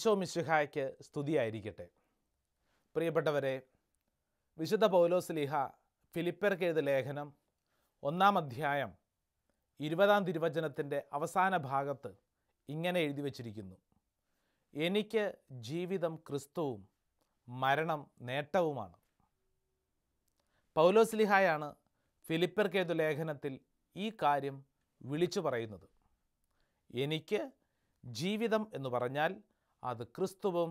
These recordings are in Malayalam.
ഈശോ മിശിഹായ്ക്ക് സ്തുതിയായിരിക്കട്ടെ. പ്രിയപ്പെട്ടവരെ വിശുദ്ധ പൗലോസ് ലീഹ ഫിലിപ്പർക്ക് എഴുത ലേഖനം ഒന്നാം അധ്യായം ഇരുപതാം തിരുവചനത്തിന്റെ അവസാന ഭാഗത്ത് ഇങ്ങനെ എഴുതി വച്ചിരിക്കുന്നു. എനിക്ക് ജീവിതം ക്രിസ്തുവും മരണം നേട്ടവുമാണ്. പൗലോസ് ലിഹായാണ് എഴുത ലേഖനത്തിൽ ഈ കാര്യം വിളിച്ചു പറയുന്നത്. എനിക്ക് ജീവിതം എന്ന് പറഞ്ഞാൽ അത് ക്രിസ്തുവും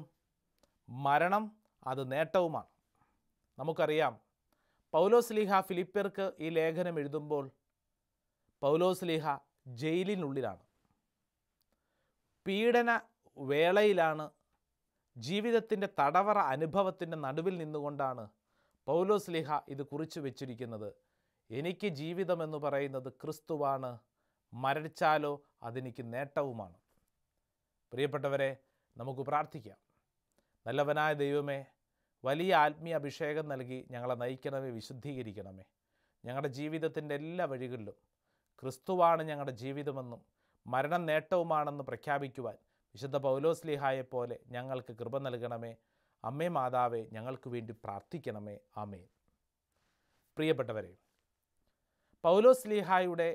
മരണം അത് നേട്ടവുമാണ്. നമുക്കറിയാം പൗലോസ് ലീഹ ഫിലിപ്പർക്ക് ഈ ലേഖനം എഴുതുമ്പോൾ പൗലോസ് ലീഹ ജയിലിനുള്ളിലാണ്. പീഡന വേളയിലാണ് ജീവിതത്തിന്റെ തടവറ അനുഭവത്തിന്റെ നടുവിൽ നിന്നുകൊണ്ടാണ് പൗലോസ് ലീഹ ഇത് കുറിച്ചു വെച്ചിരിക്കുന്നത്. എനിക്ക് ജീവിതമെന്ന് പറയുന്നത് ക്രിസ്തുവാണ് മരടിച്ചാലോ അതെനിക്ക് നേട്ടവുമാണ്. പ്രിയപ്പെട്ടവരെ നമുക്ക് പ്രാർത്ഥിക്കാം. നല്ലവനായ ദൈവമേ വലിയ ആത്മീയ അഭിഷേകം നൽകി ഞങ്ങളെ നയിക്കണമേ വിശുദ്ധീകരിക്കണമേ. ഞങ്ങളുടെ ജീവിതത്തിന്റെ എല്ലാ വഴികളിലും ക്രിസ്തുവാണ് ഞങ്ങളുടെ ജീവിതമെന്നും മരണം നേട്ടവുമാണെന്ന് പ്രഖ്യാപിക്കുവാൻ വിശുദ്ധ പൗലോസ്ലിഹായെ പോലെ ഞങ്ങൾക്ക് കൃപ നൽകണമേ. അമ്മേ മാതാവേ ഞങ്ങൾക്ക് വേണ്ടി പ്രാർത്ഥിക്കണമേ. ആമേ പ്രിയപ്പെട്ടവരെ പൗലോസ്ലിഹായുടെ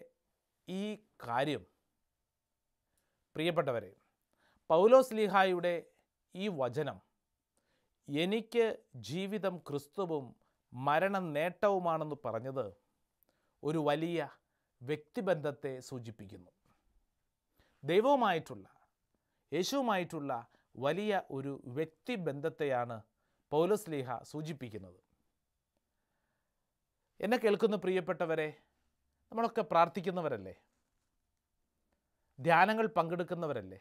ഈ കാര്യം പ്രിയപ്പെട്ടവരെ പൗലോസ് ലീഹായുടെ ഈ വചനം എനിക്ക് ജീവിതം ക്രിസ്തുവും മരണം നേട്ടവുമാണെന്ന് പറഞ്ഞത് ഒരു വലിയ വ്യക്തിബന്ധത്തെ സൂചിപ്പിക്കുന്നു. ദൈവവുമായിട്ടുള്ള യേശുവുമായിട്ടുള്ള വലിയ ഒരു വ്യക്തിബന്ധത്തെയാണ് പൗലോസ് ലീഹ സൂചിപ്പിക്കുന്നത്. എന്നെ കേൾക്കുന്ന പ്രിയപ്പെട്ടവരെ നമ്മളൊക്കെ പ്രാർത്ഥിക്കുന്നവരല്ലേ? ധ്യാനങ്ങൾ പങ്കെടുക്കുന്നവരല്ലേ?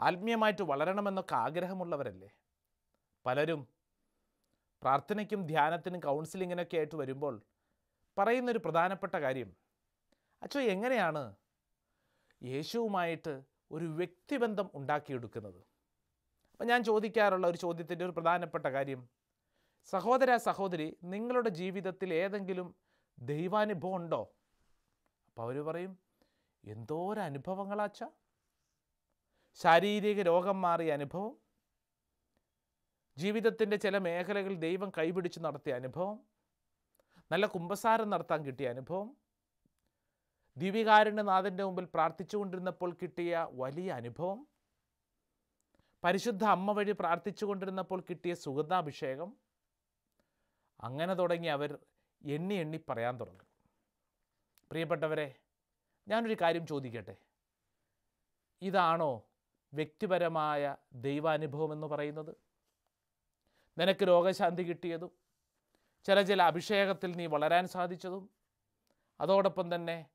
ആത്മീയമായിട്ട് വളരണമെന്നൊക്കെ ആഗ്രഹമുള്ളവരല്ലേ? പലരും പ്രാർത്ഥനയ്ക്കും ധ്യാനത്തിനും കൗൺസിലിങ്ങിനൊക്കെ ആയിട്ട് വരുമ്പോൾ പറയുന്നൊരു പ്രധാനപ്പെട്ട കാര്യം അച്ഛോ എങ്ങനെയാണ് യേശുവുമായിട്ട് ഒരു വ്യക്തിബന്ധം ഉണ്ടാക്കിയെടുക്കുന്നത്? അപ്പം ഞാൻ ചോദിക്കാറുള്ള ഒരു ചോദ്യത്തിന്റെ ഒരു പ്രധാനപ്പെട്ട കാര്യം സഹോദര സഹോദരി നിങ്ങളുടെ ജീവിതത്തിൽ ഏതെങ്കിലും ദൈവാനുഭവം ഉണ്ടോ? അപ്പോൾ അവർ പറയും എന്തോരം അനുഭവങ്ങളാച്ച ശാരീരിക രോഗം മാറിയ അനുഭവം ജീവിതത്തിന്റെ ചില മേഖലകൾ ദൈവം കൈപിടിച്ച് നടത്തിയ അനുഭവം നല്ല കുംഭസാരം നടത്താൻ കിട്ടിയ അനുഭവം ദിവ്യകാരുണ്യനാഥന്റെ മുമ്പിൽ പ്രാർത്ഥിച്ചുകൊണ്ടിരുന്നപ്പോൾ കിട്ടിയ വലിയ അനുഭവം പരിശുദ്ധ അമ്മ വഴി പ്രാർത്ഥിച്ചുകൊണ്ടിരുന്നപ്പോൾ കിട്ടിയ സുഗന്ധാഭിഷേകം അങ്ങനെ തുടങ്ങി അവർ എണ്ണി എണ്ണി പറയാൻ തുടങ്ങും. പ്രിയപ്പെട്ടവരെ ഞാനൊരു കാര്യം ചോദിക്കട്ടെ? ഇതാണോ വ്യക്തിപരമായ ദൈവാനുഭവം എന്ന് പറയുന്നത്. നിനക്ക് രോഗശാന്തി കിട്ടിയതും ചില ചില അഭിഷേകത്തിൽ നീ വളരാൻ സാധിച്ചതും അതോടൊപ്പം തന്നെ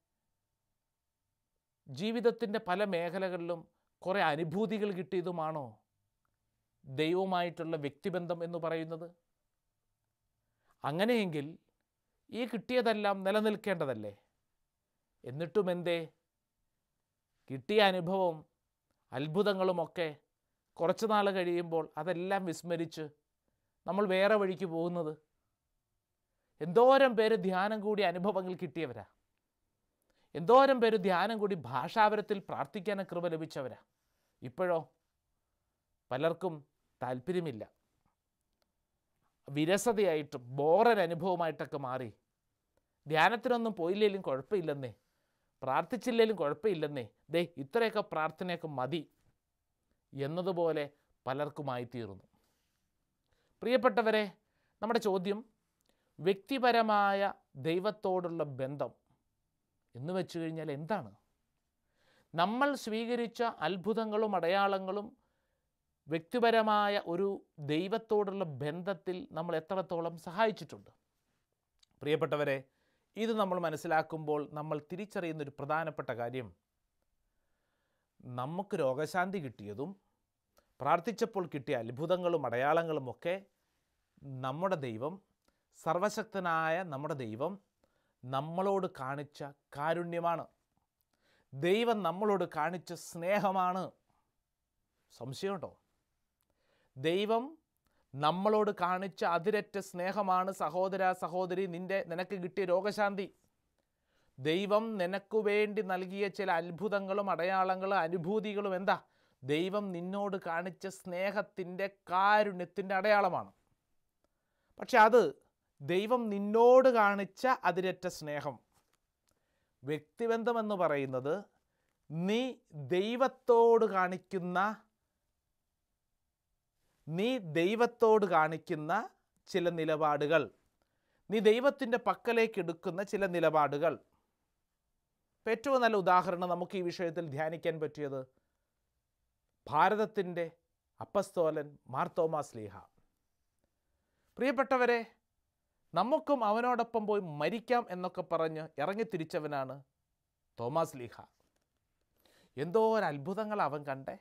ജീവിതത്തിന്റെ പല മേഖലകളിലും കുറേ അനുഭൂതികൾ കിട്ടിയതുമാണോ ദൈവമായിട്ടുള്ള വ്യക്തിബന്ധം എന്ന് പറയുന്നത്? അങ്ങനെയെങ്കിൽ ഈ കിട്ടിയതെല്ലാം നിലനിൽക്കേണ്ടതല്ലേ? എന്നിട്ടും എന്തേ കിട്ടിയ അനുഭവം അത്ഭുതങ്ങളുമൊക്കെ കുറച്ച് നാൾ കഴിയുമ്പോൾ അതെല്ലാം വിസ്മരിച്ച് നമ്മൾ വേറെ വഴിക്ക് പോകുന്നത്. എന്തോരം പേര് ധ്യാനം കൂടി അനുഭവങ്ങൾ കിട്ടിയവരാ. എന്തോരം പേര് ധ്യാനം കൂടി ഭാഷാപരത്തിൽ പ്രാർത്ഥിക്കാൻ കൃപ ലഭിച്ചവരാ. ഇപ്പോഴോ പലർക്കും താല്പര്യമില്ല. വിരസതയായിട്ടും ബോറൻ അനുഭവമായിട്ടൊക്കെ മാറി. ധ്യാനത്തിനൊന്നും പോയില്ലെങ്കിലും കുഴപ്പമില്ലെന്നേ. പ്രാർത്ഥിച്ചില്ലെങ്കിലും കുഴപ്പമില്ലെന്നേ. ദേ ഇത്രയൊക്കെ പ്രാർത്ഥനയൊക്കെ മതി എന്നതുപോലെ പലർക്കുമായി തീർന്നു പ്രിയപ്പെട്ടവരെ നമ്മുടെ ചോദ്യം വ്യക്തിപരമായ ദൈവത്തോടുള്ള ബന്ധം എന്ന് വെച്ചു കഴിഞ്ഞാൽ എന്താണ്? നമ്മൾ സ്വീകരിച്ച അത്ഭുതങ്ങളും അടയാളങ്ങളും വ്യക്തിപരമായ ഒരു ദൈവത്തോടുള്ള ബന്ധത്തിൽ നമ്മൾ എത്രത്തോളം സഹായിച്ചിട്ടുണ്ട്? പ്രിയപ്പെട്ടവരെ ഇത് നമ്മൾ മനസ്സിലാക്കുമ്പോൾ നമ്മൾ തിരിച്ചറിയുന്ന ഒരു പ്രധാനപ്പെട്ട കാര്യം നമുക്ക് രോഗശാന്തി കിട്ടിയതും പ്രാർത്ഥിച്ചപ്പോൾ കിട്ടിയ അത്ഭുതങ്ങളും അടയാളങ്ങളും ഒക്കെ നമ്മുടെ ദൈവം സർവശക്തനായ നമ്മുടെ ദൈവം നമ്മളോട് കാണിച്ച കാരുണ്യമാണ്. ദൈവം നമ്മളോട് കാണിച്ച സ്നേഹമാണ്. സംശയമുണ്ടോ ദൈവം നമ്മളോട് കാണിച്ച അതിരറ്റ സ്നേഹമാണ് സഹോദര സഹോദരി നിന്റെ നിനക്ക് കിട്ടിയ രോഗശാന്തി. ദൈവം നിനക്കു വേണ്ടി നൽകിയ ചില അത്ഭുതങ്ങളും അടയാളങ്ങളും അനുഭൂതികളും എന്താ? ദൈവം നിന്നോട് കാണിച്ച സ്നേഹത്തിന്റെ കാരുണ്യത്തിന്റെ അടയാളമാണ്. പക്ഷെ അത് ദൈവം നിന്നോട് കാണിച്ച അതിരറ്റ സ്നേഹം. വ്യക്തിബന്ധമെന്ന് പറയുന്നത് നീ ദൈവത്തോട് കാണിക്കുന്ന നീ ദൈവത്തോട് കാണിക്കുന്ന ചില നിലപാടുകൾ. നീ ദൈവത്തിന്റെ പക്കലേക്ക് എടുക്കുന്ന ചില നിലപാടുകൾ. ഏറ്റവും നല്ല ഉദാഹരണം നമുക്ക് ഈ വിഷയത്തിൽ ധ്യാനിക്കാൻ പറ്റിയത് ഭാരതത്തിന്റെ അപ്പസ്തോലൻ മാർത്തോമാ സ്ലീഹ പ്രിയപ്പെട്ടവരെ നമുക്കും അവനോടൊപ്പം പോയി മരിക്കാം എന്നൊക്കെ പറഞ്ഞ് ഇറങ്ങിത്തിരിച്ചവനാണ് തോമാസ് ലീഹ. എന്തോ ഒരു അത്ഭുതങ്ങൾ അവൻ കണ്ടേ.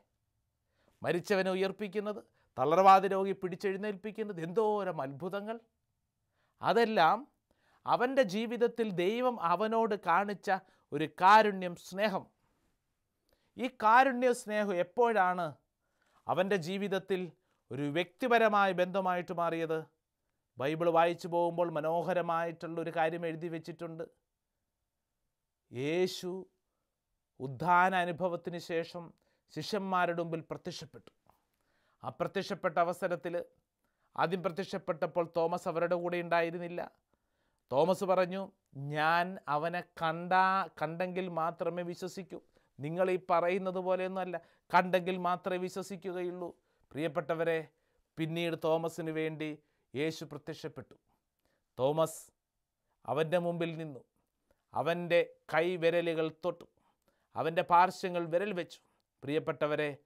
മരിച്ചവനെ ഉയർപ്പിക്കുന്നത് തളർവാദ രോഗി പിടിച്ചെഴുന്നേൽപ്പിക്കുന്നത് എന്തോരം അത്ഭുതങ്ങൾ. അതെല്ലാം അവന്റെ ജീവിതത്തിൽ ദൈവം അവനോട് കാണിച്ച ഒരു കാരുണ്യം സ്നേഹം. ഈ കാരുണ്യ സ്നേഹം എപ്പോഴാണ് അവന്റെ ജീവിതത്തിൽ ഒരു വ്യക്തിപരമായ ബന്ധമായിട്ട് മാറിയത്? ബൈബിൾ വായിച്ചു പോകുമ്പോൾ മനോഹരമായിട്ടുള്ള ഒരു കാര്യം എഴുതി വെച്ചിട്ടുണ്ട്. യേശു ഉദ്ധാന അനുഭവത്തിന് ശേഷം ശിഷ്യന്മാരുടെ മുമ്പിൽ പ്രത്യക്ഷപ്പെട്ടു. ആ പ്രത്യക്ഷപ്പെട്ട അവസരത്തിൽ ആദ്യം പ്രത്യക്ഷപ്പെട്ടപ്പോൾ തോമസ് അവരുടെ കൂടെ ഉണ്ടായിരുന്നില്ല. തോമസ് പറഞ്ഞു ഞാൻ അവനെ കണ്ടാ കണ്ടെങ്കിൽ മാത്രമേ വിശ്വസിക്കൂ. നിങ്ങൾ ഈ പറയുന്നത് പോലെയൊന്നുമല്ല. കണ്ടെങ്കിൽ മാത്രമേ വിശ്വസിക്കുകയുള്ളൂ. പ്രിയപ്പെട്ടവരെ പിന്നീട് തോമസിന് വേണ്ടി യേശു പ്രത്യക്ഷപ്പെട്ടു. തോമസ് അവന്റെ മുമ്പിൽ നിന്നു. അവന്റെ കൈവിരലുകൾ തൊട്ടു. അവന്റെ പാർശ്വങ്ങൾ വിരൽ വെച്ചു. പ്രിയപ്പെട്ടവരെ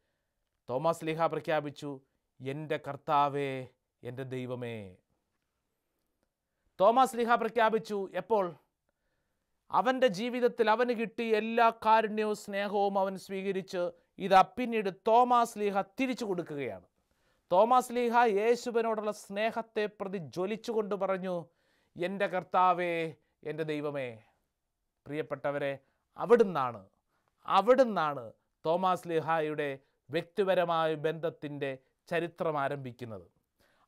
തോമസ് ലിഹ പ്രഖ്യാപിച്ചു എന്റെ കർത്താവേ എന്റെ ദൈവമേ. തോമസ് ലിഹ പ്രഖ്യാപിച്ചു എപ്പോൾ? അവന്റെ ജീവിതത്തിൽ അവന് കിട്ടിയ എല്ലാ കാരുണ്യവും സ്നേഹവും അവൻ സ്വീകരിച്ച് ഇത് പിന്നീട് തോമസ് ലീഹ തിരിച്ചു കൊടുക്കുകയാണ്. തോമസ് ലീഹ യേശുവിനോടുള്ള സ്നേഹത്തെ പ്രതി ജ്വലിച്ചുകൊണ്ട് പറഞ്ഞു എന്റെ കർത്താവേ എന്റെ ദൈവമേ. പ്രിയപ്പെട്ടവരെ അവിടുന്നാണ് അവിടുന്നാണ് തോമാസ് ലിഹായുടെ വ്യക്തിപരമായ ബന്ധത്തിന്റെ ചരിത്രം ആരംഭിക്കുന്നത്.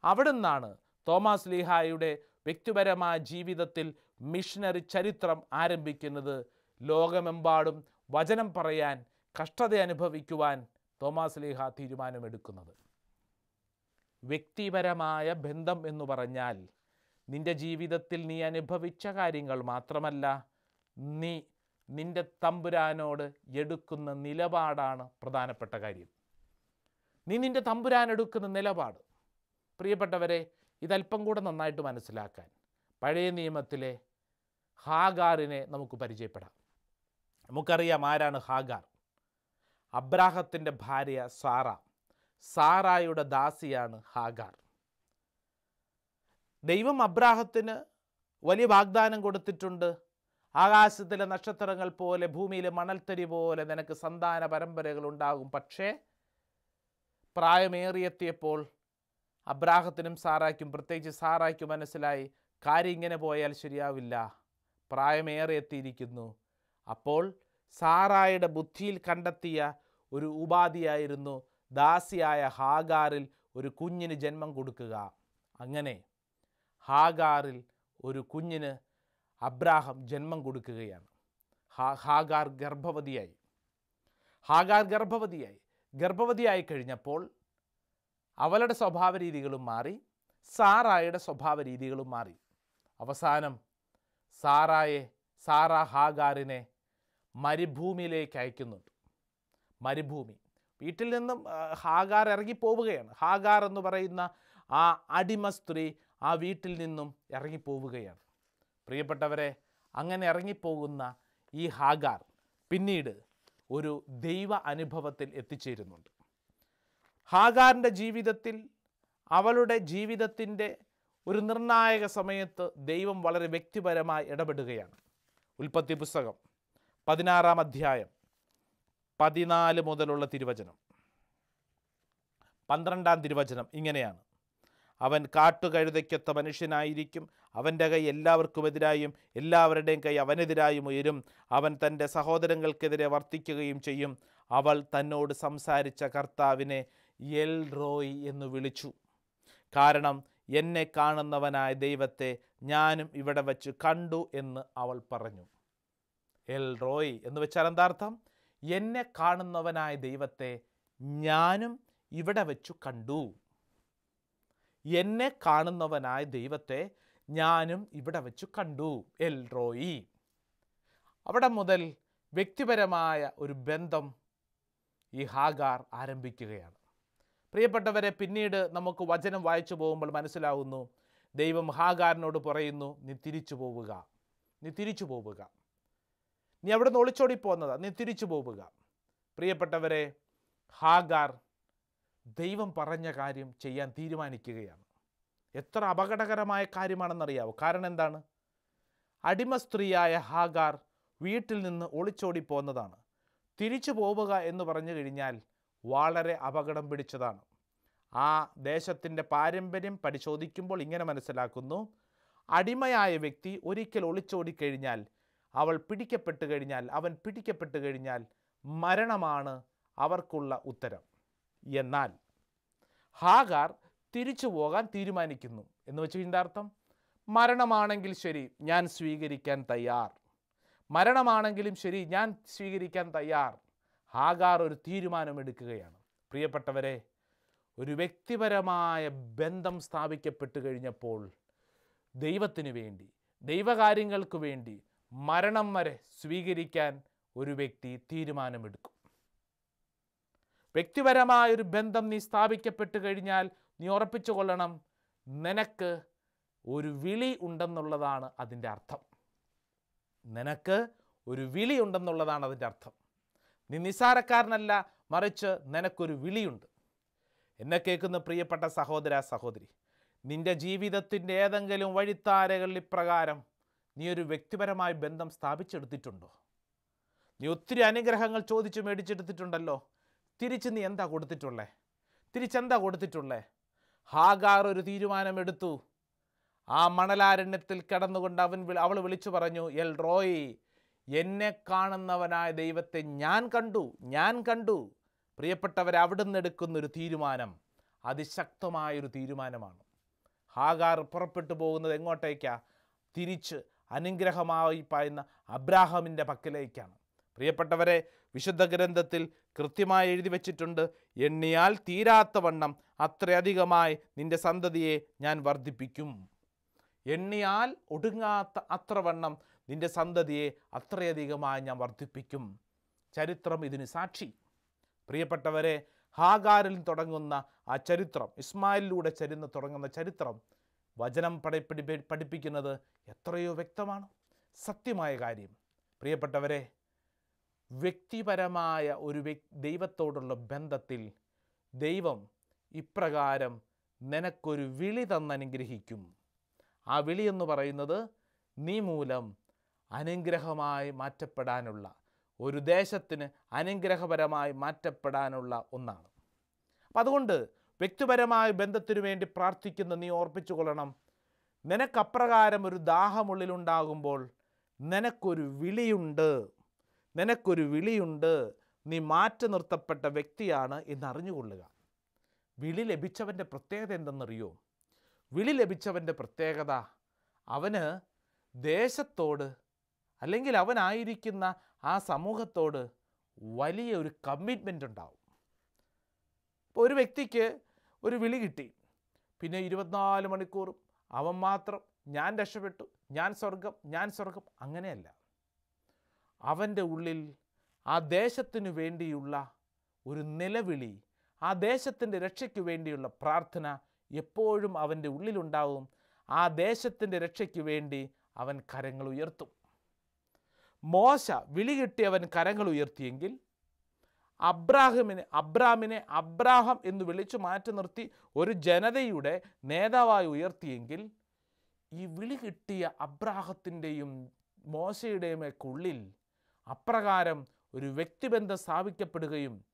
അവിടുന്നാണ് തോമസ് ലീഹായുടെ വ്യക്തിപരമായ ജീവിതത്തിൽ മിഷനറി ചരിത്രം ആരംഭിക്കുന്നത്. ലോകമെമ്പാടും വചനം പറയാൻ കഷ്ടത അനുഭവിക്കുവാൻ തോമാസ് ലീഹ തീരുമാനമെടുക്കുന്നത്. വ്യക്തിപരമായ ബന്ധം എന്ന് പറഞ്ഞാൽ നിന്റെ ജീവിതത്തിൽ നീ അനുഭവിച്ച കാര്യങ്ങൾ മാത്രമല്ല നീ നിന്റെ തമ്പുരാനോട് എടുക്കുന്ന നിലപാടാണ് പ്രധാനപ്പെട്ട കാര്യം. നീ നിന്റെ തമ്പുരാൻ എടുക്കുന്ന നിലപാട്. പ്രിയപ്പെട്ടവരെ ഇതല്പം കൂടെ നന്നായിട്ട് മനസ്സിലാക്കാൻ പഴയ നിയമത്തിലെ ഹാഗാറിനെ നമുക്ക് പരിചയപ്പെടാം. നമുക്കറിയാം ആരാണ് ഹാഗാർ. അബ്രാഹത്തിന്റെ ഭാര്യ സാറ. സാറായുടെ ദാസിയാണ് ഹാഗാർ. ദൈവം അബ്രാഹത്തിന് വലിയ വാഗ്ദാനം കൊടുത്തിട്ടുണ്ട്. ആകാശത്തിലെ നക്ഷത്രങ്ങൾ പോലെ ഭൂമിയിലെ മണൽത്തരി പോലെ നിനക്ക് സന്താന പരമ്പരകൾ ഉണ്ടാകും. പക്ഷേ പ്രായമേറിയെത്തിയപ്പോൾ അബ്രാഹത്തിനും സാറായ്ക്കും പ്രത്യേകിച്ച് സാറായ്ക്കും മനസ്സിലായി കാര്യം ഇങ്ങനെ പോയാൽ ശരിയാവില്ല. പ്രായമേറെ എത്തിയിരിക്കുന്നു അപ്പോൾ സാറായുടെ ബുദ്ധിയിൽ കണ്ടെത്തിയ ഒരു ഉപാധിയായിരുന്നു ദാസിയായ ഹാഗാറിൽ ഒരു കുഞ്ഞിന് ജന്മം കൊടുക്കുക. അങ്ങനെ ഹാഗാറിൽ ഒരു കുഞ്ഞിന് അബ്രാഹം ജന്മം കൊടുക്കുകയാണ്. ഹാ ഹാഗാർ ഗർഭവതിയായി. ഹാഗാർ ഗർഭവതിയായി. ഗർഭവതിയായി കഴിഞ്ഞപ്പോൾ അവളുടെ സ്വഭാവ രീതികളും മാറി സാറായുടെ സ്വഭാവ രീതികളും മാറി. അവസാനം സാറായെ സാറ ഹാഗാറിനെ മരുഭൂമിയിലേക്ക് അയക്കുന്നുണ്ട്. മരുഭൂമി. വീട്ടിൽ നിന്നും ഹാഗാർ ഇറങ്ങിപ്പോവുകയാണ്. ഹാഗാർ എന്ന് പറയുന്ന ആ അടിമ സ്ത്രീ ആ വീട്ടിൽ നിന്നും ഇറങ്ങിപ്പോവുകയാണ്. പ്രിയപ്പെട്ടവരെ അങ്ങനെ ഇറങ്ങിപ്പോകുന്ന ഈ ഹാഗാർ പിന്നീട് ഒരു ദൈവ അനുഭവത്തിൽ എത്തിച്ചേരുന്നുണ്ട്. ഹാഗാറിന്റെ ജീവിതത്തിൽ അവളുടെ ജീവിതത്തിന്റെ ഒരു നിർണായക സമയത്ത് ദൈവം വളരെ വ്യക്തിപരമായി ഇടപെടുകയാണ്. ഉൽപ്പത്തി പുസ്തകം പതിനാറാം അധ്യായം പതിനാല് മുതലുള്ള തിരുവചനം. പന്ത്രണ്ടാം തിരുവചനം ഇങ്ങനെയാണ്. അവൻ കാട്ടുകഴുതയ്ക്കൊത്ത മനുഷ്യനായിരിക്കും. അവന്റെ കൈ എല്ലാവർക്കുമെതിരായും എല്ലാവരുടെയും കൈ അവനെതിരായും ഉയരും. അവൻ തന്റെ സഹോദരങ്ങൾക്കെതിരെ വർത്തിക്കുകയും ചെയ്യും. അവൾ തന്നോട് സംസാരിച്ച കർത്താവിനെ എൽ റോയ് എന്ന് വിളിച്ചു. കാരണം എന്നെ കാണുന്നവനായ ദൈവത്തെ ഞാനും ഇവിടെ വച്ച് കണ്ടു എന്ന് അവൾ പറഞ്ഞു. എൽ റോയ് എന്ന് വെച്ചാൽ എന്താർത്ഥം എന്നെ കാണുന്നവനായ ദൈവത്തെ ഞാനും ഇവിടെ വച്ചു കണ്ടു. എന്നെ കാണുന്നവനായ ദൈവത്തെ ഞാനും ഇവിടെ വെച്ചു കണ്ടു എൽ റോയി. അവിടെ മുതൽ വ്യക്തിപരമായ ഒരു ബന്ധം ഈ ഹാഗാർ ആരംഭിക്കുകയാണ്. പ്രിയപ്പെട്ടവരെ പിന്നീട് നമുക്ക് വചനം വായിച്ചു പോകുമ്പോൾ മനസ്സിലാവുന്നു ദൈവം ഹാഗാറിനോട് പറയുന്നു നീ തിരിച്ചു പോവുക നീ തിരിച്ചു പോവുക. നീ അവിടെ നിന്ന് ഒളിച്ചോടി പോകുന്നതാ നീ തിരിച്ചു പോവുക. പ്രിയപ്പെട്ടവരെ ഹാഗാർ ദൈവം പറഞ്ഞ കാര്യം ചെയ്യാൻ തീരുമാനിക്കുകയാണ്. എത്ര അപകടകരമായ കാര്യമാണെന്നറിയാവോ? കാരണം എന്താണ്? അടിമ സ്ത്രീയായ ഹാഗാർ വീട്ടിൽ നിന്ന് ഒളിച്ചോടി പോന്നതാണ്. തിരിച്ചു പോവുക എന്ന് പറഞ്ഞു കഴിഞ്ഞാൽ വളരെ അപകടം പിടിച്ചതാണ്. ആ ദേശത്തിന്റെ പാരമ്പര്യം പരിശോധിക്കുമ്പോൾ ഇങ്ങനെ മനസ്സിലാക്കുന്നു. അടിമയായ വ്യക്തി ഒരിക്കൽ ഒളിച്ചോടി കഴിഞ്ഞാൽ അവൾ പിടിക്കപ്പെട്ട് കഴിഞ്ഞാൽ അവൻ പിടിക്കപ്പെട്ട് കഴിഞ്ഞാൽ മരണമാണ് അവർക്കുള്ള ഉത്തരം. എന്നാൽ ഹാഗാർ തിരിച്ചു പോകാൻ തീരുമാനിക്കുന്നു. എന്ന് വെച്ച് കഴിഞ്ഞാൽ അർത്ഥം മരണമാണെങ്കിൽ ശരി ഞാൻ സ്വീകരിക്കാൻ തയ്യാർ. മരണമാണെങ്കിലും ശരി ഞാൻ സ്വീകരിക്കാൻ തയ്യാർ. ഹാഗാർ ഒരു തീരുമാനമെടുക്കുകയാണ്. പ്രിയപ്പെട്ടവരെ ഒരു വ്യക്തിപരമായ ബന്ധം സ്ഥാപിക്കപ്പെട്ട് കഴിഞ്ഞപ്പോൾ ദൈവത്തിനു വേണ്ടി ദൈവകാര്യങ്ങൾക്ക് വേണ്ടി മരണം വരെ സ്വീകരിക്കാൻ ഒരു വ്യക്തി തീരുമാനമെടുക്കും. വ്യക്തിപരമായ ഒരു ബന്ധം നീ സ്ഥാപിക്കപ്പെട്ട് കഴിഞ്ഞാൽ നീ ഉറപ്പിച്ചു കൊള്ളണം. നിനക്ക് ഒരു വിളി ഉണ്ടെന്നുള്ളതാണ് അതിന്റെ അർത്ഥം. നിനക്ക് ഒരു വിളി ഉണ്ടെന്നുള്ളതാണ് അതിന്റെ അർത്ഥം. നീ നിസാരക്കാരനല്ല മറിച്ച് നിനക്കൊരു വിളിയുണ്ട്. എന്നെ കേൾക്കുന്ന പ്രിയപ്പെട്ട സഹോദര സഹോദരി നിന്റെ ജീവിതത്തിന്റെ ഏതെങ്കിലും വഴിത്താരകളിൽ ഇപ്രകാരം നീ ഒരു വ്യക്തിപരമായ ബന്ധം സ്ഥാപിച്ചെടുത്തിട്ടുണ്ടോ? നീ ഒത്തിരി അനുഗ്രഹങ്ങൾ ചോദിച്ചു മേടിച്ചെടുത്തിട്ടുണ്ടല്ലോ. തിരിച്ച് നീ എന്താ കൊടുത്തിട്ടുള്ളേ? തിരിച്ചെന്താ കൊടുത്തിട്ടുള്ളേ? ഹാഗാർ ഒരു തീരുമാനമെടുത്തു. ആ മണലാരണ്യത്തിൽ കിടന്നുകൊണ്ട് അവൻ അവൾ വിളിച്ചു പറഞ്ഞു എൽ റോയി എന്നെ കാണുന്നവനായ ദൈവത്തെ ഞാൻ കണ്ടു ഞാൻ കണ്ടു. പ്രിയപ്പെട്ടവർ അവിടുന്ന് എടുക്കുന്ന ഒരു തീരുമാനം അതിശക്തമായൊരു തീരുമാനമാണ്. ഹാഗാർ പുറപ്പെട്ടു പോകുന്നത് എങ്ങോട്ടേക്കാ? തിരിച്ച് അനുഗ്രഹമായി പായുന്ന അബ്രാഹമിന്റെ പക്കലേക്കാണ്. പ്രിയപ്പെട്ടവരെ വിശുദ്ധ ഗ്രന്ഥത്തിൽ കൃത്യമായി എഴുതി വച്ചിട്ടുണ്ട് എണ്ണിയാൽ തീരാത്ത വണ്ണം അത്രയധികമായി നിന്റെ സന്തതിയെ ഞാൻ വർദ്ധിപ്പിക്കും. എണ്ണിയാൽ ഒടുങ്ങാത്ത അത്ര വണ്ണം നിന്റെ സന്തതിയെ അത്രയധികമായി ഞാൻ വർദ്ധിപ്പിക്കും. ചരിത്രം ഇതിന് സാക്ഷി. പ്രിയപ്പെട്ടവരെ ഹാഗാരിൽ തുടങ്ങുന്ന ആ ചരിത്രം ഇസ്മായിലിലൂടെ ചരിന്ന് തുടങ്ങുന്ന ചരിത്രം വചനം പഠി പഠി- പഠിപ്പിക്കുന്നത് എത്രയോ വ്യക്തമാണ്. സത്യമായ കാര്യം. പ്രിയപ്പെട്ടവരെ വ്യക്തിപരമായ ഒരു ദൈവത്തോടുള്ള ബന്ധത്തിൽ ദൈവം ഇപ്രകാരം നിനക്കൊരു വിളി തന്നനുഗ്രഹിക്കും. ആ വിളി എന്ന് പറയുന്നത് നീ മൂലം അനുഗ്രഹമായി മാറ്റപ്പെടാനുള്ള ഒരു ദേശത്തിന് അനുഗ്രഹപരമായി മാറ്റപ്പെടാനുള്ള ഒന്നാണ്. അപ്പം അതുകൊണ്ട് വ്യക്തിപരമായ ബന്ധത്തിനു വേണ്ടി പ്രാർത്ഥിക്കുന്ന നീ ഓർപ്പിച്ചു കൊള്ളണം നിനക്കപ്രകാരം ഒരു ദാഹമുള്ളിലുണ്ടാകുമ്പോൾ നിനക്കൊരു വിളിയുണ്ട്. നിനക്കൊരു വിളിയുണ്ട് നീ മാറ്റി നിർത്തപ്പെട്ട വ്യക്തിയാണ് എന്നറിഞ്ഞുകൊള്ളുക. വിളി ലഭിച്ചവന്റെ പ്രത്യേകത എന്തെന്നറിയോ? വിളി ലഭിച്ചവന്റെ പ്രത്യേകത അവന് ദേശത്തോട് അല്ലെങ്കിൽ അവനായിരിക്കുന്ന ആ സമൂഹത്തോട് വലിയ ഒരു കമ്മിറ്റ്മെന്റ് ഉണ്ടാവും. ഇപ്പോൾ ഒരു വ്യക്തിക്ക് ഒരു വിളി കിട്ടി. പിന്നെ ഇരുപത്തിനാല് മണിക്കൂറും അവൻ മാത്രം ഞാൻ രക്ഷപ്പെട്ടു ഞാൻ സ്വർഗം ഞാൻ സ്വർഗം അങ്ങനെയല്ല. അവന്റെ ഉള്ളിൽ ആ ദേശത്തിനു വേണ്ടിയുള്ള ഒരു നിലവിളി ആ ദേശത്തിന്റെ രക്ഷയ്ക്ക് വേണ്ടിയുള്ള പ്രാർത്ഥന എപ്പോഴും അവന്റെ ഉള്ളിലുണ്ടാവും. ആ ദേശത്തിന്റെ രക്ഷയ്ക്ക് വേണ്ടി അവൻ കരങ്ങൾ ഉയർത്തും. മോശ വിളി കിട്ടിയവൻ കരങ്ങൾ ഉയർത്തിയെങ്കിൽ അബ്രാഹിമിനെ അബ്രാമിനെ അബ്രാഹം എന്ന് വിളിച്ചു മാറ്റി നിർത്തി ഒരു ജനതയുടെ നേതാവായി ഉയർത്തിയെങ്കിൽ ഈ വിളി കിട്ടിയ അബ്രാഹത്തിന്റെയും മോശയുടെയും ഒക്കെ ഉള്ളിൽ അപ്രകാരം ഒരു വ്യക്തിബന്ധം സ്ഥാപിക്കപ്പെടുകയും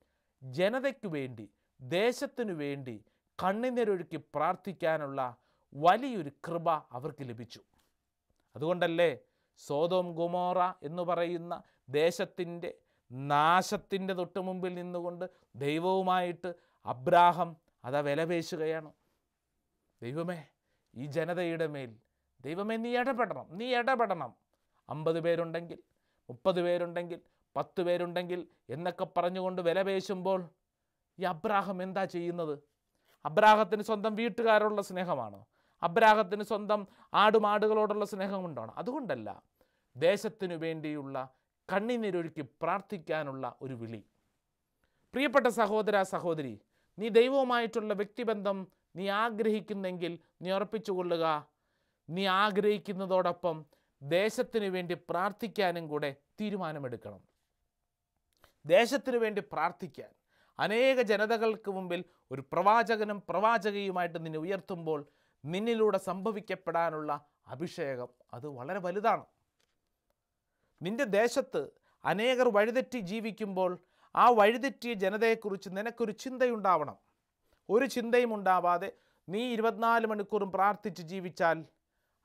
ജനതയ്ക്കു വേണ്ടി ദേശത്തിനു വേണ്ടി കണ്ണിനരൊഴുക്കി പ്രാർത്ഥിക്കാനുള്ള വലിയൊരു കൃപ അവർക്ക് ലഭിച്ചു. അതുകൊണ്ടല്ലേ സോതോം ഗുമോറ എന്ന് പറയുന്ന ദേശത്തിന്റെ നാശത്തിന്റെ തൊട്ട് മുമ്പിൽ നിന്നുകൊണ്ട് ദൈവവുമായിട്ട് അബ്രാഹം അതാ വിലപേശുകയാണ് ദൈവമേ ഈ ജനതയുടെ മേൽ ദൈവമേ നീ ഇടപെടണം നീ ഇടപെടണം. അമ്പത് പേരുണ്ടെങ്കിൽ മുപ്പത് പേരുണ്ടെങ്കിൽ പത്ത് പേരുണ്ടെങ്കിൽ എന്നൊക്കെ പറഞ്ഞുകൊണ്ട് വിലപേശുമ്പോൾ ഈ അബ്രാഹം എന്താ ചെയ്യുന്നത്? അബ്രാഹത്തിന് സ്വന്തം വീട്ടുകാരോടുള്ള സ്നേഹമാണോ? അബ്രാഹത്തിന് സ്വന്തം ആടുമാടുകളോടുള്ള സ്നേഹമുണ്ടാണോ? അതുകൊണ്ടല്ല ദേശത്തിനു വേണ്ടിയുള്ള കണ്ണിനിരൊഴുക്കി പ്രാർത്ഥിക്കാനുള്ള ഒരു വിളി. പ്രിയപ്പെട്ട സഹോദര സഹോദരി നീ ദൈവവുമായിട്ടുള്ള വ്യക്തിബന്ധം നീ ആഗ്രഹിക്കുന്നെങ്കിൽ നീ ഉറപ്പിച്ചുകൊള്ളുക. നീ ആഗ്രഹിക്കുന്നതോടൊപ്പം ദേശത്തിനു വേണ്ടി പ്രാർത്ഥിക്കാനും കൂടെ തീരുമാനമെടുക്കണം. ദേശത്തിനു വേണ്ടി പ്രാർത്ഥിക്കാൻ അനേക ജനതകൾക്ക് മുമ്പിൽ ഒരു പ്രവാചകനും പ്രവാചകയുമായിട്ട് നിന്നെ ഉയർത്തുമ്പോൾ നിന്നിലൂടെ സംഭവിക്കപ്പെടാനുള്ള അഭിഷേകം അത് വളരെ വലുതാണ്. നിന്റെ ദേശത്ത് അനേകർ വഴിതെറ്റി ജീവിക്കുമ്പോൾ ആ വഴിതെറ്റിയ ജനതയെക്കുറിച്ച് നിനക്കൊരു ചിന്തയുണ്ടാവണം. ഒരു ചിന്തയും ഉണ്ടാവാതെ നീ ഇരുപത്തിനാല് മണിക്കൂറും പ്രാർത്ഥിച്ച് ജീവിച്ചാൽ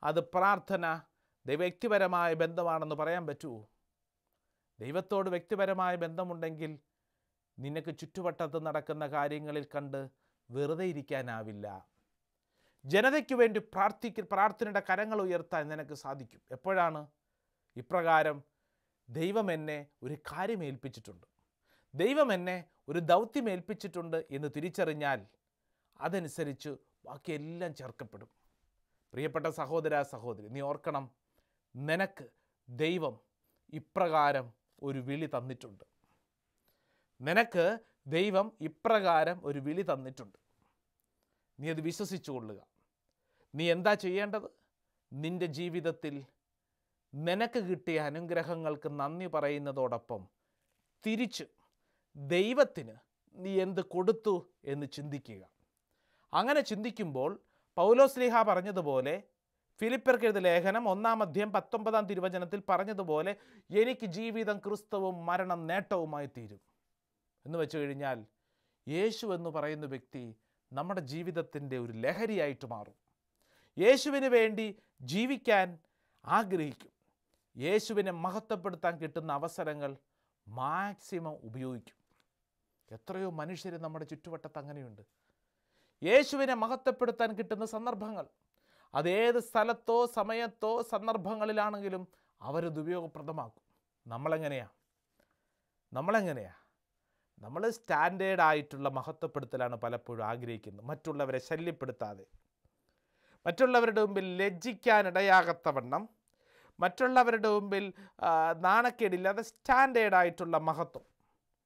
അത് പ്രാർത്ഥന ദൈവ വ്യക്തിപരമായ ബന്ധമാണെന്ന് പറയാൻ പറ്റുമോ ദൈവത്തോട് വ്യക്തിപരമായ ബന്ധമുണ്ടെങ്കിൽ നിനക്ക് ചുറ്റുവട്ടത്ത് നടക്കുന്ന കാര്യങ്ങളിൽ കണ്ട് വെറുതെ ഇരിക്കാനാവില്ല. ജനതയ്ക്ക് വേണ്ടി പ്രാർത്ഥിക്ക പ്രാർത്ഥനയുടെ കരങ്ങൾ ഉയർത്താൻ നിനക്ക് സാധിക്കും. എപ്പോഴാണ്? ഇപ്രകാരം ദൈവം എന്നെ ഒരു കാര്യം ഏൽപ്പിച്ചിട്ടുണ്ട്. ദൈവം എന്നെ ഒരു ദൗത്യം ഏൽപ്പിച്ചിട്ടുണ്ട് എന്ന് തിരിച്ചറിഞ്ഞാൽ അതനുസരിച്ച് ബാക്കിയെല്ലാം ചേർക്കപ്പെടും. പ്രിയപ്പെട്ട സഹോദര സഹോദരി നീ ഓർക്കണം നിനക്ക് ദൈവം ഇപ്രകാരം ഒരു വിളി തന്നിട്ടുണ്ട്. നിനക്ക് ദൈവം ഇപ്രകാരം ഒരു വിളി തന്നിട്ടുണ്ട്. നീ അത് വിശ്വസിച്ചു കൊള്ളുക. നീ എന്താ ചെയ്യേണ്ടത്? നിന്റെ ജീവിതത്തിൽ നിനക്ക് കിട്ടിയ അനുഗ്രഹങ്ങൾക്ക് നന്ദി പറയുന്നതോടൊപ്പം തിരിച്ച് ദൈവത്തിന് നീ എന്ത് കൊടുത്തു എന്ന് ചിന്തിക്കുക. അങ്ങനെ ചിന്തിക്കുമ്പോൾ പൗലോസ്ലിഹ പറഞ്ഞതുപോലെ ഫിലിപ്പർക്ക് എഴുതിയ ലേഖനം ഒന്നാം അധ്യയം പത്തൊമ്പതാം തിരുവചനത്തിൽ പറഞ്ഞതുപോലെ എനിക്ക് ജീവിതം ക്രിസ്തവും മരണം നേട്ടവുമായി തീരും. എന്ന് വെച്ചു കഴിഞ്ഞാൽ യേശു എന്ന് പറയുന്ന വ്യക്തി നമ്മുടെ ജീവിതത്തിന്റെ ഒരു ലഹരിയായിട്ട് മാറും. യേശുവിന് വേണ്ടി ജീവിക്കാൻ ആഗ്രഹിക്കും. യേശുവിനെ മഹത്വപ്പെടുത്താൻ കിട്ടുന്ന അവസരങ്ങൾ മാക്സിമം ഉപയോഗിക്കും. എത്രയോ മനുഷ്യർ നമ്മുടെ ചുറ്റുവട്ടത്ത് അങ്ങനെയുണ്ട്. യേശുവിനെ മഹത്വപ്പെടുത്താൻ കിട്ടുന്ന സന്ദർഭങ്ങൾ അതേത് സ്ഥലത്തോ സമയത്തോ സന്ദർഭങ്ങളിലാണെങ്കിലും അവരത് ഉപയോഗപ്രദമാക്കും. നമ്മളെങ്ങനെയാ? നമ്മളെങ്ങനെയാ? നമ്മൾ സ്റ്റാൻഡേർഡ് ആയിട്ടുള്ള മഹത്വപ്പെടുത്തലാണ് പലപ്പോഴും ആഗ്രഹിക്കുന്നത്. മറ്റുള്ളവരെ ശല്യപ്പെടുത്താതെ. മറ്റുള്ളവരുടെ മുമ്പിൽ ലജ്ജിക്കാനിടയാകത്തവണ്ണം മറ്റുള്ളവരുടെ മുമ്പിൽ നാണക്കേടില്ലാതെ സ്റ്റാൻഡേർഡ് ആയിട്ടുള്ള മഹത്വം.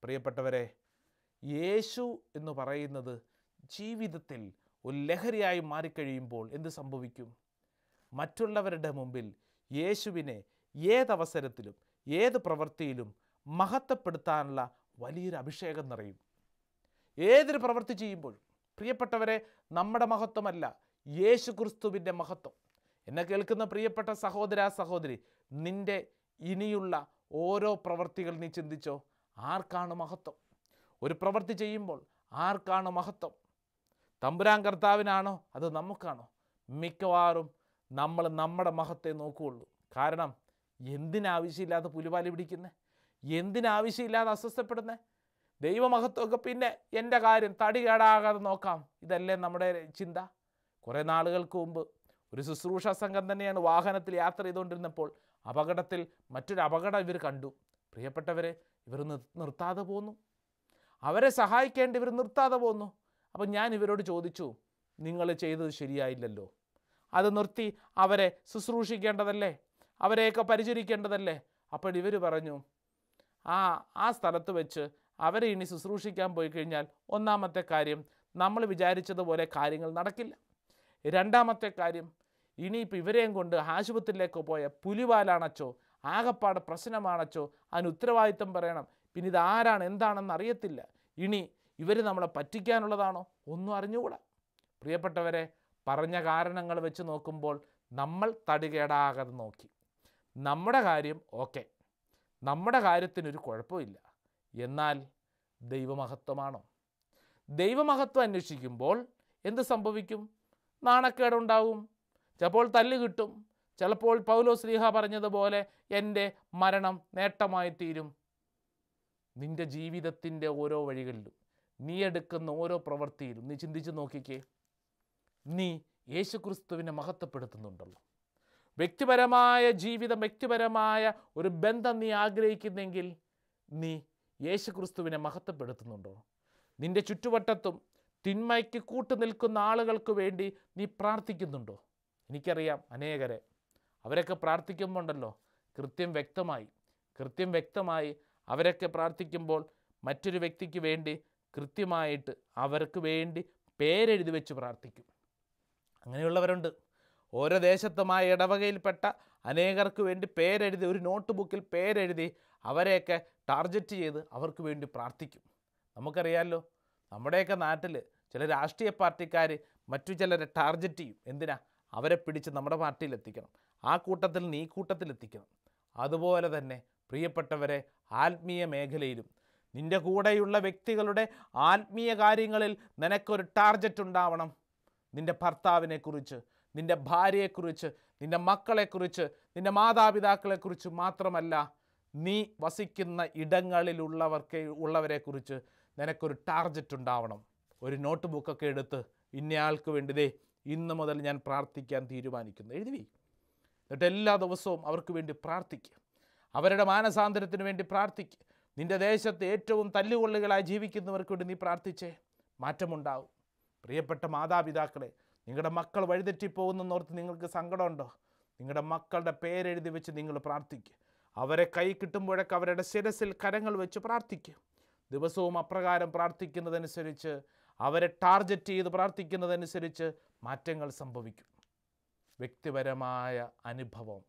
പ്രിയപ്പെട്ടവരെ യേശു എന്ന് പറയുന്നത് ജീവിതത്തിൽ ഒരു ലഹരിയായി മാറിക്കഴിയുമ്പോൾ എന്ത് സംഭവിക്കും? മറ്റുള്ളവരുടെ മുമ്പിൽ യേശുവിനെ ഏതവസരത്തിലും ഏത് പ്രവൃത്തിയിലും മഹത്വപ്പെടുത്താനുള്ള വലിയൊരു അഭിഷേകം നിറയും. ഏതൊരു പ്രവൃത്തി ചെയ്യുമ്പോഴും പ്രിയപ്പെട്ടവരെ നമ്മുടെ മഹത്വമല്ല യേശു ക്രിസ്തുവിന്റെ മഹത്വം. എന്നെ കേൾക്കുന്ന പ്രിയപ്പെട്ട സഹോദര സഹോദരി നിന്റെ ഇനിയുള്ള ഓരോ പ്രവൃത്തികൾ നീ ചിന്തിച്ചോ? ആർക്കാണ് മഹത്വം? ഒരു പ്രവൃത്തി ചെയ്യുമ്പോൾ ആർക്കാണ് മഹത്വം? തമ്പുരാൻ കർത്താവിനാണോ? അത് നമുക്കാണോ? മിക്കവാറും നമ്മൾ നമ്മുടെ മഹത്തെ നോക്കുകയുള്ളൂ. കാരണം എന്തിനാവശ്യമില്ലാതെ പുലിവാലി പിടിക്കുന്നത് എന്തിനാവശ്യമില്ലാതെ അസ്വസ്ഥപ്പെടുന്നത് ദൈവമഹത്വമൊക്കെ പിന്നെ എന്റെ കാര്യം തടി കേടാകാതെ നോക്കാം. ഇതല്ലേ നമ്മുടെ ചിന്ത. കുറേ നാളുകൾക്ക് മുമ്പ് ഒരു ശുശ്രൂഷ സംഘം തന്നെയാണ് വാഹനത്തിൽ യാത്ര ചെയ്തുകൊണ്ടിരുന്നപ്പോൾ അപകടത്തിൽ മറ്റൊരു അപകടം ഇവർ കണ്ടു. പ്രിയപ്പെട്ടവരെ ഇവർ നിർ- നിർത്താതെ പോന്നു. അവരെ സഹായിക്കേണ്ടി ഇവർ നിർത്താതെ പോന്നു. അപ്പം ഞാൻ ഇവരോട് ചോദിച്ചു നിങ്ങൾ ചെയ്തത് ശരിയായില്ലല്ലോ. അത് നിർത്തി അവരെ ശുശ്രൂഷിക്കേണ്ടതല്ലേ? അവരെയൊക്കെ പരിചരിക്കേണ്ടതല്ലേ? അപ്പോൾ ഇവർ പറഞ്ഞു ആ ആ സ്ഥലത്ത് വെച്ച് അവരെ ഇനി ശുശ്രൂഷിക്കാൻ പോയി കഴിഞ്ഞാൽ ഒന്നാമത്തെ കാര്യം നമ്മൾ വിചാരിച്ചതുപോലെ കാര്യങ്ങൾ നടക്കില്ല. രണ്ടാമത്തെ കാര്യം ഇനിയിപ്പോൾ ഇവരെയും കൊണ്ട് ആശുപത്രിയിലേക്ക് പോയ പുലിവാലാണച്ചോ ആകപ്പാട് പ്രശ്നമാണച്ചോ അതിന് ഉത്തരവാദിത്തം പറയണം. പിന്നെ ഇത് ആരാണ് എന്താണെന്ന് അറിയത്തില്ല. ഇനി ഇവർ നമ്മളെ പറ്റിക്കാനുള്ളതാണോ? ഒന്നും അറിഞ്ഞുകൂടാ. പ്രിയപ്പെട്ടവരെ പറഞ്ഞ കാരണങ്ങൾ വെച്ച് നോക്കുമ്പോൾ നമ്മൾ തടികേടാകാതെ നോക്കി. നമ്മുടെ കാര്യം ഓക്കെ. നമ്മുടെ കാര്യത്തിനൊരു കുഴപ്പമില്ല. എന്നാൽ ദൈവമഹത്വമാണോ? ദൈവമഹത്വം അന്വേഷിക്കുമ്പോൾ എന്ത് സംഭവിക്കും? നാണക്കേടുണ്ടാവും. ചിലപ്പോൾ തല്ല് കിട്ടും. ചിലപ്പോൾ പൗലോ ശ്രീഹ പറഞ്ഞതുപോലെ എന്റെ മരണം നേട്ടമായി തീരും. നിന്റെ ജീവിതത്തിന്റെ ഓരോ വഴികളിലും നീ എടുക്കുന്ന ഓരോ പ്രവൃത്തിയിലും നീ ചിന്തിച്ച് നോക്കിക്കേ. നീ യേശുക്രിസ്തുവിനെ മഹത്വപ്പെടുത്തുന്നുണ്ടല്ലോ. വ്യക്തിപരമായ ജീവിതം വ്യക്തിപരമായ ഒരു ബന്ധം നീ ആഗ്രഹിക്കുന്നെങ്കിൽ നീ യേശുക്രിസ്തുവിനെ മഹത്വപ്പെടുത്തുന്നുണ്ടോ? നിന്റെ ചുറ്റുവട്ടത്തും തിന്മയ്ക്ക് കൂട്ടു നിൽക്കുന്ന ആളുകൾക്ക് വേണ്ടി നീ പ്രാർത്ഥിക്കുന്നുണ്ടോ? എനിക്കറിയാം അനേകരെ. അവരൊക്കെ പ്രാർത്ഥിക്കുമ്പോണ്ടല്ലോ കൃത്യം വ്യക്തമായി കൃത്യം വ്യക്തമായി അവരൊക്കെ പ്രാർത്ഥിക്കുമ്പോൾ മറ്റൊരു വ്യക്തിക്ക് വേണ്ടി കൃത്യമായിട്ട് അവർക്ക് വേണ്ടി പേരെഴുതി വെച്ച് പ്രാർത്ഥിക്കും. അങ്ങനെയുള്ളവരുണ്ട്. ഓരോ ദേശത്തുമായ ഇടവകയിൽപ്പെട്ട അനേകർക്ക് വേണ്ടി പേരെഴുതി ഒരു നോട്ട് ബുക്കിൽ പേരെഴുതി അവരെയൊക്കെ ടാർഗറ്റ് ചെയ്ത് അവർക്ക് വേണ്ടി പ്രാർത്ഥിക്കും. നമുക്കറിയാമല്ലോ നമ്മുടെയൊക്കെ നാട്ടിൽ ചില രാഷ്ട്രീയ പാർട്ടിക്കാർ മറ്റു ചിലരെ ടാർഗറ്റ് ചെയ്യും. എന്തിനാ? അവരെ പിടിച്ച് നമ്മുടെ പാർട്ടിയിലെത്തിക്കണം. ആ കൂട്ടത്തിൽ നീ കൂട്ടത്തിലെത്തിക്കണം. അതുപോലെ തന്നെ പ്രിയപ്പെട്ടവരെ ആത്മീയ മേഖലയിലും നിന്റെ കൂടെയുള്ള വ്യക്തികളുടെ ആത്മീയ കാര്യങ്ങളിൽ നിനക്കൊരു ടാർജറ്റ് ഉണ്ടാവണം. നിന്റെ ഭർത്താവിനെക്കുറിച്ച് നിന്റെ ഭാര്യയെക്കുറിച്ച് നിന്റെ മക്കളെക്കുറിച്ച് നിന്റെ മാതാപിതാക്കളെക്കുറിച്ച് മാത്രമല്ല നീ വസിക്കുന്ന ഇടങ്ങളിലുള്ളവർക്ക് ഉള്ളവരെക്കുറിച്ച് നിനക്കൊരു ടാർജറ്റ് ഉണ്ടാവണം. ഒരു നോട്ട് ബുക്കൊക്കെ എടുത്ത് ഇന്നയാൾക്ക് വേണ്ടിതേ ഇന്ന് മുതൽ ഞാൻ പ്രാർത്ഥിക്കാൻ തീരുമാനിക്കുന്നു. എഴുതി. എന്നിട്ട് എല്ലാ ദിവസവും അവർക്ക് വേണ്ടി പ്രാർത്ഥിക്കുക അവരുടെ മാനസാന്തരത്തിന് വേണ്ടി പ്രാർത്ഥിക്കുക നിന്റെ ദേശത്ത് ഏറ്റവും തല്ലുകൊള്ളുകളായി ജീവിക്കുന്നവർക്ക് വേണ്ടി നീ പ്രാർത്ഥിച്ചേ. മാറ്റമുണ്ടാവും. പ്രിയപ്പെട്ട മാതാപിതാക്കളെ നിങ്ങളുടെ മക്കൾ വഴിതെറ്റിപ്പോകുന്നെന്നോർത്ത് നിങ്ങൾക്ക് സങ്കടമുണ്ടോ? നിങ്ങളുടെ മക്കളുടെ പേരെഴുതി വെച്ച് നിങ്ങൾ പ്രാർത്ഥിക്കുക അവരെ കൈ കിട്ടുമ്പോഴൊക്കെ അവരുടെ ശിരസിൽ കരങ്ങൾ വെച്ച് പ്രാർത്ഥിക്കുക ദിവസവും അപ്രകാരം പ്രാർത്ഥിക്കുന്നതനുസരിച്ച് അവരെ ടാർഗറ്റ് ചെയ്ത് പ്രാർത്ഥിക്കുന്നതനുസരിച്ച് മാറ്റങ്ങൾ സംഭവിക്കും. വ്യക്തിപരമായ അനുഭവം.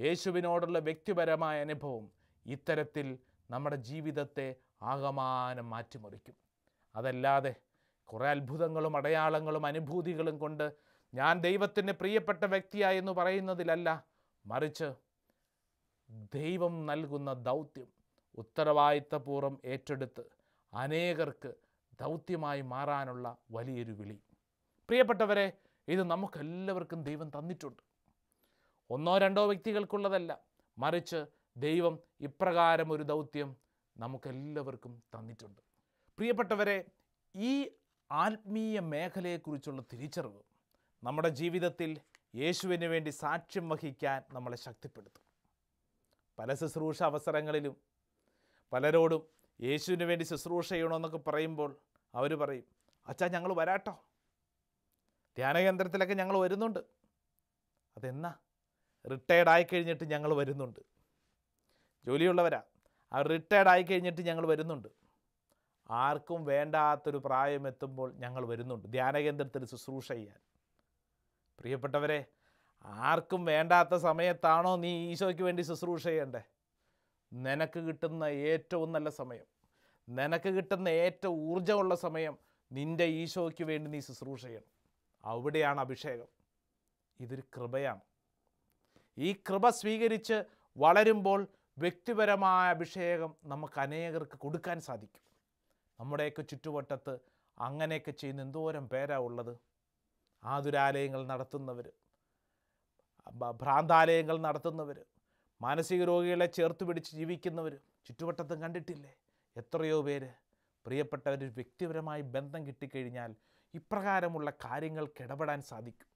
യേശുവിനോടുള്ള വ്യക്തിപരമായ അനുഭവം. ഇത്തരത്തിൽ നമ്മുടെ ജീവിതത്തെ ആകമാനം മാറ്റിമറിക്കും. അതല്ലാതെ കുറേ അത്ഭുതങ്ങളും അടയാളങ്ങളും അനുഭൂതികളും കൊണ്ട് ഞാൻ ദൈവത്തിന്റെ പ്രിയപ്പെട്ട വ്യക്തിയായെന്ന് പറയുന്നതിലല്ല മറിച്ച് ദൈവം നൽകുന്ന ദൗത്യം ഉത്തരവാദിത്തപൂർവം ഏറ്റെടുത്ത് അനേകർക്ക് ദൗത്യമായി മാറാനുള്ള വലിയൊരു വിളി. പ്രിയപ്പെട്ടവരെ ഇത് നമുക്കെല്ലാവർക്കും ദൈവം തന്നിട്ടുണ്ട്. ഒന്നോ രണ്ടോ വ്യക്തികൾക്കുള്ളതല്ല മറിച്ച് ദൈവം ഇപ്രകാരം ഒരു ദൗത്യം നമുക്കെല്ലാവർക്കും തന്നിട്ടുണ്ട്. പ്രിയപ്പെട്ടവരെ ഈ ആത്മീയ മേഖലയെക്കുറിച്ചുള്ള തിരിച്ചറിവ് നമ്മുടെ ജീവിതത്തിൽ യേശുവിന് വേണ്ടി സാക്ഷ്യം വഹിക്കാൻ നമ്മളെ ശക്തിപ്പെടുത്തും. പല ശുശ്രൂഷ അവസരങ്ങളിലും പലരോടും യേശുവിന് വേണ്ടി ശുശ്രൂഷ ചെയ്യണമെന്നൊക്കെ പറയുമ്പോൾ അവർ പറയും അച്ഛാ ഞങ്ങൾ വരാട്ടോ. ധ്യാനകേന്ദ്രത്തിലൊക്കെ ഞങ്ങൾ വരുന്നുണ്ട്. അതെന്നാ? റിട്ടയർഡ് ആയി കഴിഞ്ഞിട്ട് ഞങ്ങൾ വരുന്നുണ്ട്. ജോലിയുള്ളവരാ. അവർ റിട്ടയർഡ് ആയി കഴിഞ്ഞിട്ട് ഞങ്ങൾ വരുന്നുണ്ട്. ആർക്കും വേണ്ടാത്തൊരു പ്രായം എത്തുമ്പോൾ ഞങ്ങൾ വരുന്നുണ്ട്. ധ്യാനകേന്ദ്രത്തിൽ ശുശ്രൂഷ ചെയ്യാൻ. പ്രിയപ്പെട്ടവരെ ആർക്കും വേണ്ടാത്ത സമയത്താണോ നീ ഈശോയ്ക്ക് വേണ്ടി ശുശ്രൂഷ ചെയ്യണ്ടേ? നിനക്ക് കിട്ടുന്ന ഏറ്റവും നല്ല സമയം നിനക്ക് കിട്ടുന്ന ഏറ്റവും ഊർജമുള്ള സമയം നിന്റെ ഈശോയ്ക്ക് വേണ്ടി നീ ശുശ്രൂഷ ചെയ്യണം. അവിടെയാണ് അഭിഷേകം. ഇതൊരു കൃപയാണ്. ഈ കൃപ സ്വീകരിച്ച് വളരുമ്പോൾ വ്യക്തിപരമായ അഭിഷേകം നമുക്ക് അനേകർക്ക് കൊടുക്കാൻ സാധിക്കും. നമ്മുടെയൊക്കെ ചുറ്റുവട്ടത്ത് അങ്ങനെയൊക്കെ ചെയ്യുന്ന എന്തോരം പേരാ ഉള്ളത്. ആതുരാലയങ്ങൾ നടത്തുന്നവർ ഭ്രാന്താലയങ്ങൾ നടത്തുന്നവർ മാനസിക രോഗികളെ ചേർത്ത് പിടിച്ച് ജീവിക്കുന്നവർ ചുറ്റുവട്ടത്തും കണ്ടിട്ടില്ലേ? എത്രയോ പേര്. പ്രിയപ്പെട്ടവർ വ്യക്തിപരമായി ബന്ധം കിട്ടിക്കഴിഞ്ഞാൽ ഇപ്രകാരമുള്ള കാര്യങ്ങൾക്ക് ഇടപെടാൻ സാധിക്കും.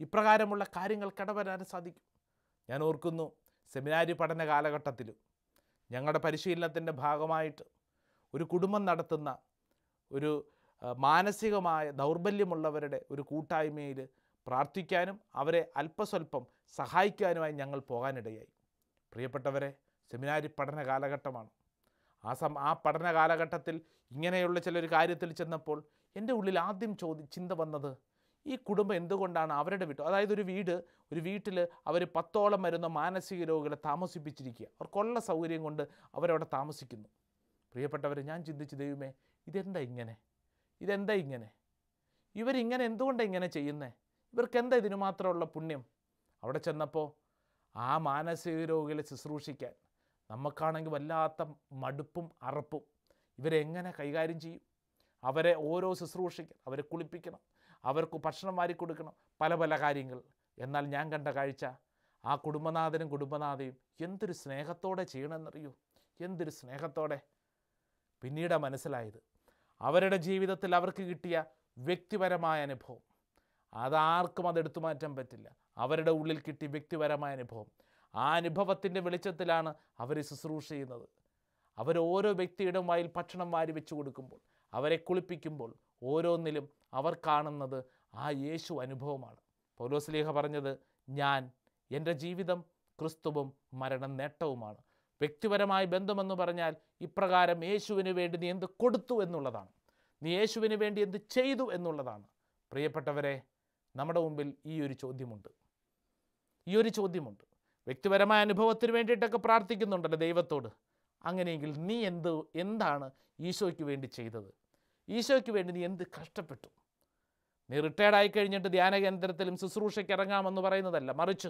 ഇപ്രകാരമുള്ള കാര്യങ്ങൾക്ക് ഇടപെടാൻ സാധിക്കും. ഞാൻ ഓർക്കുന്നു സെമിനാരി പഠന കാലഘട്ടത്തിലും ഞങ്ങളുടെ പരിശീലനത്തിന്റെ ഭാഗമായിട്ട് ഒരു കുടുംബം നടത്തുന്ന ഒരു മാനസികമായ ദൗർബല്യമുള്ളവരുടെ ഒരു കൂട്ടായ്മയിൽ പ്രാർത്ഥിക്കാനും അവരെ അല്പസ്വല്പം സഹായിക്കാനുമായി ഞങ്ങൾ പോകാനിടയായി. പ്രിയപ്പെട്ടവരെ സെമിനാരി പഠന കാലഘട്ടമാണ്. ആ സം ആ പഠന കാലഘട്ടത്തിൽ ഇങ്ങനെയുള്ള ചിലൊരു കാര്യത്തിൽ ചെന്നപ്പോൾ എന്റെ ഉള്ളിൽ ആദ്യം ചോദി ചിന്ത വന്നത് ഈ കുടുംബം എന്തുകൊണ്ടാണ് അവരുടെ വീട്ട് അതായത് ഒരു വീട് ഒരു വീട്ടിൽ അവർ പത്തോളം വരുന്ന മാനസിക രോഗികളെ താമസിപ്പിച്ചിരിക്കുക. അവർക്കുള്ള സൗകര്യം കൊണ്ട് അവരവിടെ താമസിക്കുന്നു. പ്രിയപ്പെട്ടവർ ഞാൻ ചിന്തിച്ച് ദൈവമേ ഇതെന്താ ഇങ്ങനെ? ഇതെന്താ ഇങ്ങനെ? ഇവരിങ്ങനെ എന്തുകൊണ്ടാണ് ഇങ്ങനെ ചെയ്യുന്നത് ഇവർക്ക് എന്താ ഇതിനു മാത്രമുള്ള പുണ്യം? അവിടെ ചെന്നപ്പോൾ ആ മാനസിക രോഗികളെ ശുശ്രൂഷിക്കാൻ നമുക്കാണെങ്കിൽ വല്ലാത്ത മടുപ്പും അറപ്പും. ഇവരെങ്ങനെ കൈകാര്യം ചെയ്യും? അവരെ ഓരോ ശുശ്രൂഷിക്കണം അവരെ കുളിപ്പിക്കണം. അവർക്ക് ഭക്ഷണം വാരി കൊടുക്കണം. പല പല കാര്യങ്ങൾ. എന്നാൽ ഞാൻ കണ്ട കാഴ്ച ആ കുടുംബനാഥനും കുടുംബനാഥയും എന്തൊരു സ്നേഹത്തോടെ ചെയ്യണമെന്നറിയൂ? എന്തൊരു സ്നേഹത്തോടെ? പിന്നീട് മനസ്സിലായത്. അവരുടെ ജീവിതത്തിൽ അവർക്ക് കിട്ടിയ വ്യക്തിപരമായ അനുഭവം. അതാർക്കും അത് എടുത്തു മാറ്റാൻ പറ്റില്ല. അവരുടെ ഉള്ളിൽ കിട്ടിയ വ്യക്തിപരമായ അനുഭവം. ആ അനുഭവത്തിന്റെ വെളിച്ചത്തിലാണ് അവർ ശുശ്രൂഷ ചെയ്യുന്നത്. അവരോരോ വ്യക്തിയുടെ വായിൽ ഭക്ഷണം വാരി വെച്ച് കൊടുക്കുമ്പോൾ അവരെ കുളിപ്പിക്കുമ്പോൾ ഓരോന്നിലും അവർ കാണുന്നത് ആ യേശു അനുഭവമാണ്. പൗലോസ്ലീഹ പറഞ്ഞത് ഞാൻ എന്റെ ജീവിതം ക്രിസ്തുവും മരണം നേട്ടവുമാണ്. വ്യക്തിപരമായ ബന്ധമെന്ന് പറഞ്ഞാൽ ഇപ്രകാരം യേശുവിന് വേണ്ടി നീ എന്ത് കൊടുത്തു എന്നുള്ളതാണ്. നീ യേശുവിന് വേണ്ടി എന്ത് ചെയ്തു എന്നുള്ളതാണ്. പ്രിയപ്പെട്ടവരെ നമ്മുടെ മുമ്പിൽ ഈ ഒരു ചോദ്യമുണ്ട്. ഈ ഒരു ചോദ്യമുണ്ട്. വ്യക്തിപരമായ അനുഭവത്തിന് വേണ്ടിയിട്ടൊക്കെ പ്രാർത്ഥിക്കുന്നുണ്ടല്ലോ ദൈവത്തോട്. അങ്ങനെയെങ്കിൽ നീ എന്ത് എന്താണ് ഈശോയ്ക്ക് വേണ്ടി ചെയ്തത്? ഈശോയ്ക്ക് വേണ്ടി നീ എന്ത് കഷ്ടപ്പെട്ടു? നീ റിട്ടയർഡ് ആയി കഴിഞ്ഞിട്ട് ധ്യാന കേന്ദ്രത്തിലും ശുശ്രൂഷയ്ക്ക് ഇറങ്ങാമെന്ന് പറയുന്നതല്ല. മറിച്ച്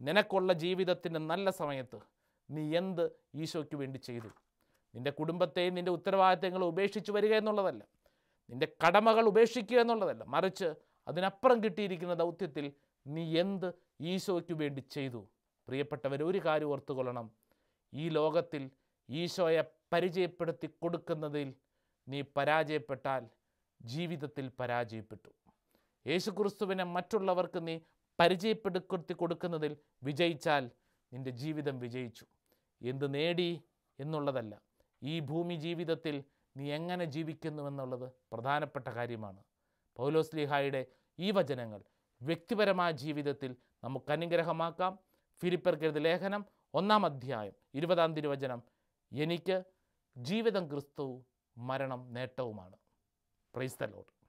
നിനക്കുള്ള ജീവിതത്തിന്റെ നല്ല സമയത്ത് നീ എന്ത് ഈശോയ്ക്ക് വേണ്ടി ചെയ്തു? നിന്റെ കുടുംബത്തെയും നിന്റെ ഉത്തരവാദിത്തങ്ങളും ഉപേക്ഷിച്ച് വരിക എന്നുള്ളതല്ല. നിന്റെ കടമകൾ ഉപേക്ഷിക്കുക എന്നുള്ളതല്ല. മറിച്ച് അതിനപ്പുറം കിട്ടിയിരിക്കുന്ന ദൗത്യത്തിൽ നീ എന്ത് ഈശോയ്ക്ക് വേണ്ടി ചെയ്തു? പ്രിയപ്പെട്ടവർ ഒരു കാര്യം ഓർത്തുകൊള്ളണം. ഈ ലോകത്തിൽ ഈശോയെ പരിചയപ്പെടുത്തി കൊടുക്കുന്നതിൽ നീ പരാജയപ്പെട്ടാൽ ജീവിതത്തിൽ പരാജയപ്പെട്ടു. യേശുക്രിസ്തുവിനെ മറ്റുള്ളവർക്ക് നീ പരിചയപ്പെടുത്തി കൊടുക്കുന്നതിൽ വിജയിച്ചാൽ നിന്റെ ജീവിതം വിജയിച്ചു. എന്ത് നേടി എന്നുള്ളതല്ല ഈ ഭൂമി ജീവിതത്തിൽ നീ എങ്ങനെ ജീവിക്കുന്നു എന്നുള്ളത് പ്രധാനപ്പെട്ട കാര്യമാണ്. പൗലോസ്ലിഹായുടെ ഈ വചനങ്ങൾ വ്യക്തിപരമായ ജീവിതത്തിൽ നമുക്ക് അനുഗ്രഹമാക്കാം. ഫിലിപ്പർക്കെഴുത ലേഖനം ഒന്നാം അധ്യായം ഇരുപതാം തിരുവചനം എനിക്ക് ജീവിതം ക്രിസ്തു മരണം നേട്ടവുമാണ്. Praise the load